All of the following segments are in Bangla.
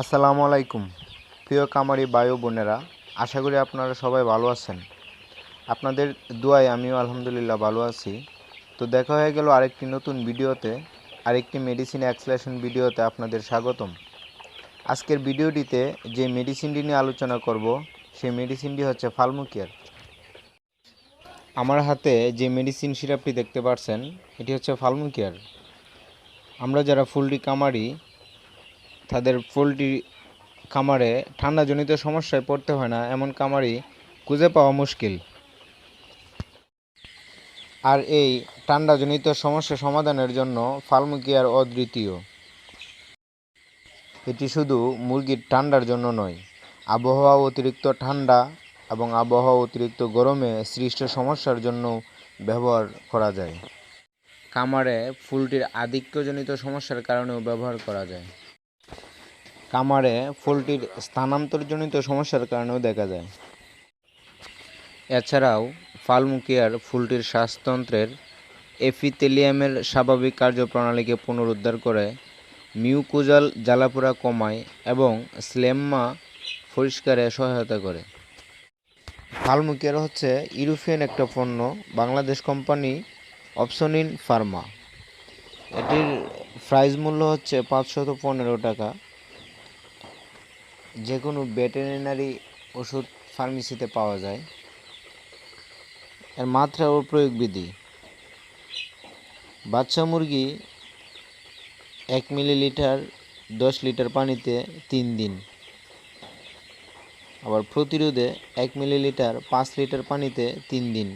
আসসালামু আলাইকুম। প্রিয় কামারি বায়ু বোনেরা, আশা করি আপনারা সবাই ভালো আছেন। আপনাদের দোয়ায় আমিও আলহামদুলিল্লাহ ভালো আছি। তো দেখা হয়ে গেল আরেকটি নতুন ভিডিওতে, আরেকটি মেডিসিন অ্যাক্সলেশন ভিডিওতে আপনাদের স্বাগতম। আজকের ভিডিওটিতে যে মেডিসিনটি নিয়ে আলোচনা করব, সেই মেডিসিনটি হচ্ছে ফালমুকিয়ার আমার হাতে যে মেডিসিন সিরাপটি দেখতে পাচ্ছেন, এটি হচ্ছে ফালমুকিয়ার আমরা যারা ফুলটি কামারি তাদের পোলট্রি খামারে ঠান্ডাজনিত সমস্যায় পড়তে হয় না, এমন কামারি খুঁজে পাওয়া মুশকিল। আর এই ঠান্ডাজনিত সমস্যা সমাধানের জন্য ফার্মুকিয়ার অদ্বিতীয়। এটি শুধু মুরগির ঠান্ডার জন্য নয়, আবহাওয়া অতিরিক্ত ঠান্ডা এবং আবহাওয়া অতিরিক্ত গরমে সৃষ্ট সমস্যার জন্য ব্যবহার করা যায়। কামারে ফুলটির আধিক্যজনিত সমস্যার কারণেও ব্যবহার করা যায়। কামারে ফুলটির স্থানান্তরজনিত সমস্যার কারণেও দেখা যায়। এছাড়াও, ফালমুকিয়ার ফুলটির শ্বাসতন্ত্রের এপিথেলিয়ামের স্বাভাবিক কার্যপ্রণালীকে পুনরুদ্ধার করে মিউকুজাল জ্বালাপোড়া কমায় এবং স্লেম্মা পরিষ্কারে সহায়তা করে। ফালমুকিয়ার হচ্ছে ইউরোপিয়ান একটা পণ্য, বাংলাদেশ কোম্পানি অপশনিন ফার্মা। এটির প্রাইস মূল্য হচ্ছে পাঁচশত পনেরো টাকা। যে কোনো ভেটেরিনারি ওষুধ ফার্মেসিতে পাওয়া যায়। এর মাত্রা ও প্রয়োগ বিধি বাচ্চা মুরগি এক মিলিলিটার দশ লিটার পানিতে তিন দিন। আবার প্রতিরোধে এক মিলিলিটার পাঁচ লিটার পানিতে তিন দিন,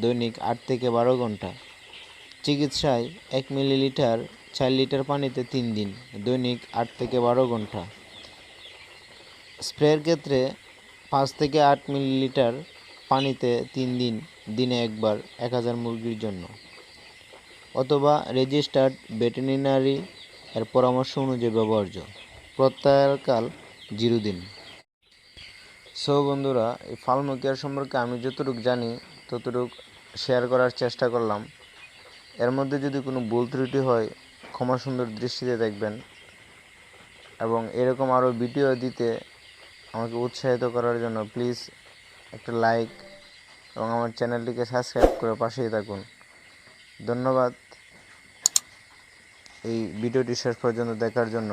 দৈনিক আট থেকে বারো ঘণ্টা। চিকিৎসায় এক মিলিলিটার চার লিটার পানিতে তিন দিন, দৈনিক আট থেকে বারো ঘণ্টা। স্প্রের ক্ষেত্রে পাঁচ থেকে আট মিলিলিটার পানিতে তিন দিন, দিনে একবার এক হাজার মুরগির জন্য। অথবা রেজিস্টার্ড ভেটেরিনারি এর পরামর্শ অনুযায়ী ব্যবহার্য। প্রত্যাহারকাল জিরো দিন। সো বন্ধুরা, এই ফার্মকেয়ার সম্পর্কে আমি যতটুকু জানি, ততটুকু শেয়ার করার চেষ্টা করলাম। এর মধ্যে যদি কোনো ভুল ত্রুটি হয় ক্ষমা সুন্দর দৃষ্টিতে দেখবেন। এবং এরকম আরও ভিডিও দিতে আমাকে উৎসাহিত করার জন্য প্লিজ একটা লাইক এবং আমার চ্যানেলটিকে সাবস্ক্রাইব করে পাশেই থাকুন। ধন্যবাদ এই ভিডিওটি শেষ পর্যন্ত দেখার জন্য।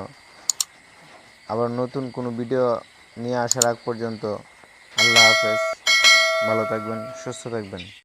আবার নতুন কোনো ভিডিও নিয়ে আসার আগ পর্যন্ত আল্লাহ হাফেজ। ভালো থাকবেন, সুস্থ থাকবেন।